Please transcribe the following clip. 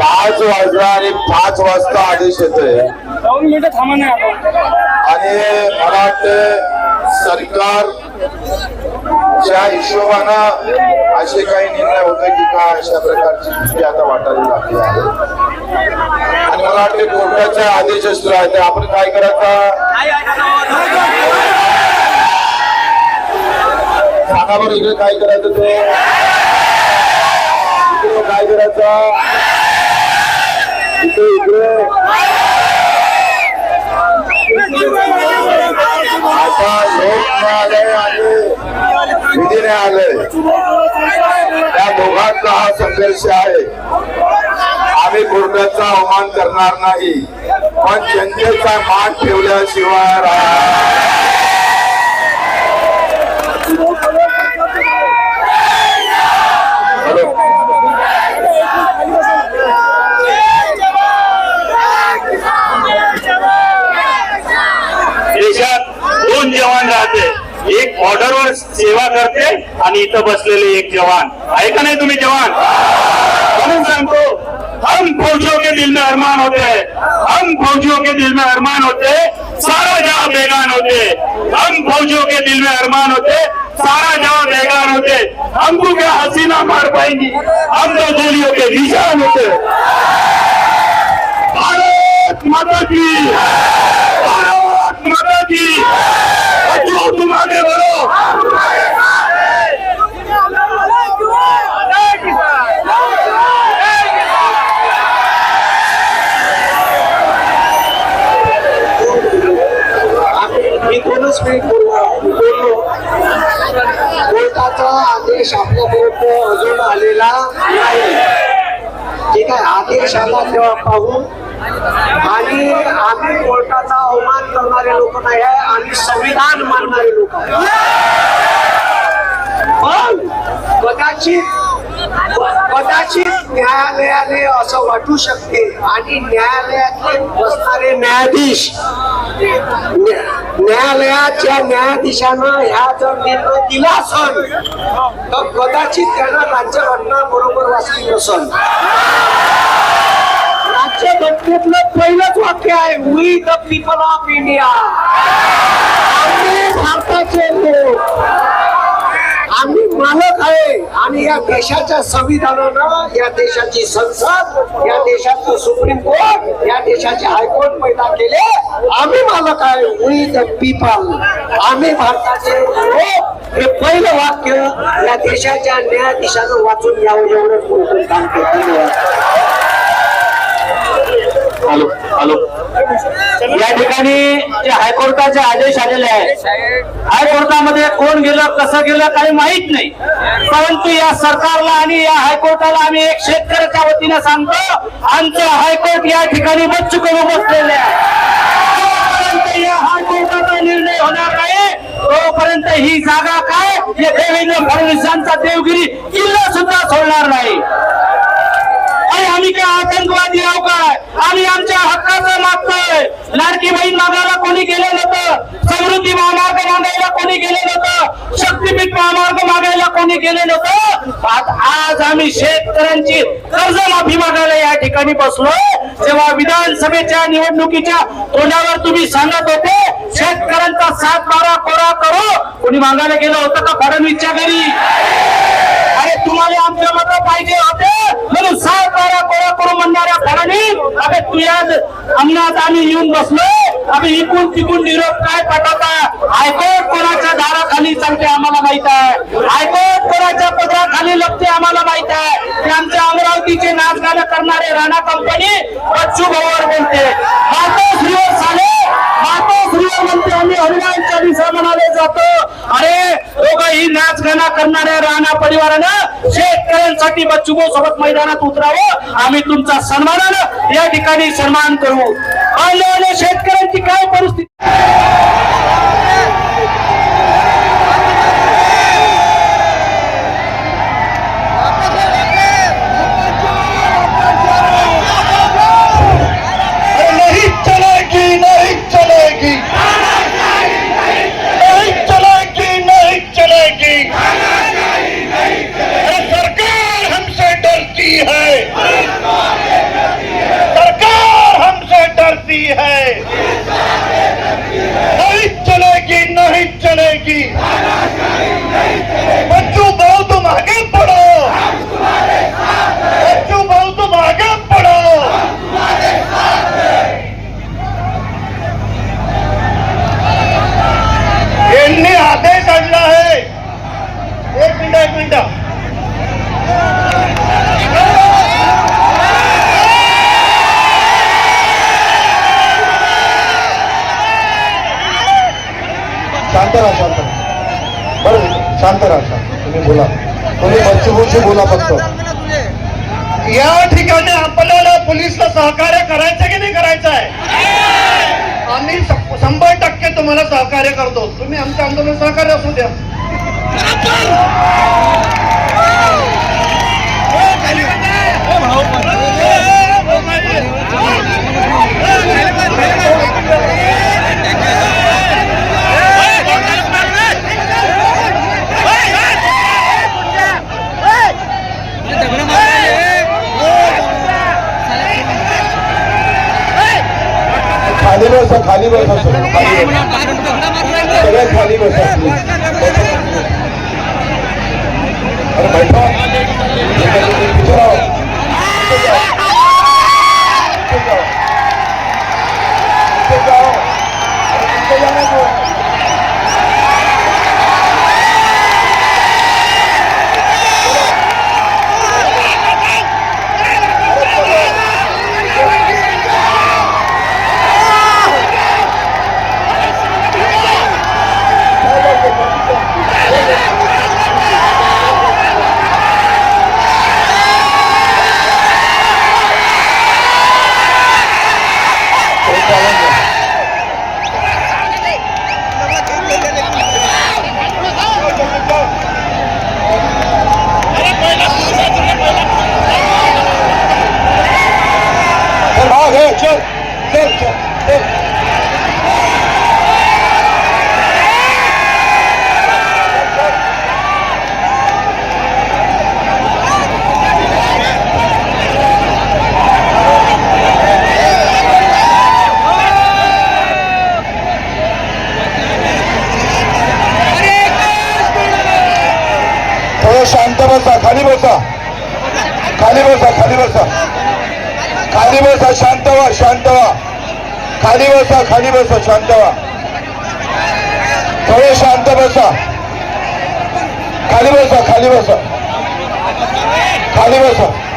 पाच वाजला आणि पाच वाजता आदेश येतोय. दोन मिनिटं थांबा नाही आपण आणि मला वाटतं सरकार च्या हिशोबानं असे काही निर्णय होते की का अशा प्रकारची भीती आता वाटायला लागली आहे. आणि मला वाटते कोर्टाचे आदेश असतो आहे आपण काय करायचा? इकडे काय करायचं ते? इकडे काय करायचं? इकडे इकडे आता लोक आणि विधी न्यायालय या दोघांचा हा संघर्ष आहे आम्ही कोर्टाचा अवमान करणार नाही पण जनतेचा मान ठेवल्याशिवाय राहणार हॅलो देशात दोन जवान राहते एक बॉर्डरवर सेवा करते आणि इथं बसलेले एक जवान. आहे का नाही तुम्ही जवान. म्हणून सांगतो हम फौजियों के दिल में अरमान होते हैं. हम फौजियों के दिल में अरमान होते सारा जहां बेगान होते हम फौजियों के दिल में अरमान होते सारा जहां बेगान होते हमको क्या हसीना मार पाएंगी? हम तो गोलियों के निशान होते भारत माता की भारत माता की। बच्चों तुम आगे बढ़ो बोललो कोर्टाचा आदेश आपल्यापर्यंत अजून आलेला नाही. ठीक आहे आदेश आला तेव्हा पाहू. आणि आम्ही कोर्टाचा अवमान करणारे लोक नाही आहे आणि संविधान मानणारे लोक आहे. पण कदाचित कदाचित न्यायालयाने असं वाटू शकते आणि न्यायालयातले बसणारे न्यायाधीश न्या- न्यायालयाच्या न्यायाधीशानं ह्या जर निर्णय दिला असन तर कदाचित त्यांना राज्यघटना बरोबर वाचली नसल राज्यघटनेतलं पहिलंच वाक्य आहे we the people of India भारताचे लोक आहे. आणि या देशाच्या संविधानानं या देशाची संसद या देशाचं सुप्रीम कोर्ट या देशाचे हायकोर्ट पैदा केले. आम्ही मालक आहे वी द पीपल आम्ही भारताचे लोक. हे पहिलं वाक्य या देशाच्या न्यायाधीशानं वाचून यावं एवढंच काम केलं हॅलो हॅलो. या ठिकाणी जे हायकोर्टाचे आदेश आलेले आहेत हायकोर्टामध्ये कोण गेलं कसं गेलं काही माहीत नाही. परंतु या सरकारला आणि या हायकोर्टाला आम्ही एक शेतकऱ्याच्या वतीने सांगतो आमचं हायकोर्ट या ठिकाणी बच्चू करून बसलेले आहे. या हायकोर्टाचा निर्णय होणार नाही तोपर्यंत ही जागा काय? हे देवेंद्र फडणवीसांचा देवगिरी किल्ला सुद्धा सोडणार नाही. आम्ही काय आतंकवादी आहो काय? आम्ही आमच्या हक्काचं मागतोय. लाडकी बहीण मागायला कोणी गेलं नव्हतं. समृद्धी महामार्ग मागायला कोणी गेलं नव्हतं. शक्तीपीठ महामार्ग मागायला कोणी गेलं नव्हतं. आज आम्ही शेतकऱ्यांची कर्जमाफी मागायला या ठिकाणी बसलोय जेव्हा विधानसभेच्या निवडणुकीच्या तोंडावर तुम्ही सांगत होते शेतकऱ्यांचा सात बारा कोरा करो. कोणी मागायला गेलं होतं का? फडणवीसच्या घरी. अरे तुम्हाला आमच्या मत पाहिजे होते म्हणून सात बारा कोरा करू म्हणणाऱ्या फडणवीस अबे तू याद अंगणात आम्ही येऊन बसलो. आम्ही इकून तिकून निरोप काय पाठवता हायकोर्ट कोणाच्या दाराखाली चालते आम्हाला माहीत आहे. हायकोर्ट कोणाच्या पदराखाली लपते आम्हाला माहीत आहे. की आमच्या अमरावतीचे नाचगाणं करणारे राणा कंपनी बच्चू भाऊवर बोलते. मातोश्रीवर झाले. मातोश्रीवर म्हणते आम्ही हनुमान चालीसा म्हणाले जातो. अरे ही नाच गाणं करणाऱ्या राणा परिवारानं शेतकऱ्यांसाठी बच्चूभाऊ सोबत मैदानात उतरावं. आम्ही तुमचा सन्मानानं या ठिकाणी सन्मान करू. आणि शेतकऱ्यांची काय परिस्थिती? शांत राहा शांत बरं शांत राहा तुम्ही बोला. तुम्ही बच्चूभाऊशी बोला फक्त. या ठिकाणी आपल्याला पोलीसला सहकार्य करायचं की नाही करायचं आहे आम्ही शंभर टक्के तुम्हाला सहकार्य करतो. तुम्ही आमच्या आंदोलन सहकार्य असू द्या. खाली बसा खाली बसा खाली बसा. खाली बसा. अरे बैठा पीछे रहो पीछे जाओ पीछे जाओ पीछे जाओ अरे पीछे जाने दो चल भाग है चल चल चल चल थोडं शांत बसा खाली बसा खाली बसा खाली बसा खाली बसा शांत व्हा शांत व्हा. खाली बसा खाली बसा शांत व्हा. थोडे शांत बसा. खाली बसा खाली बसा. खाली बसा.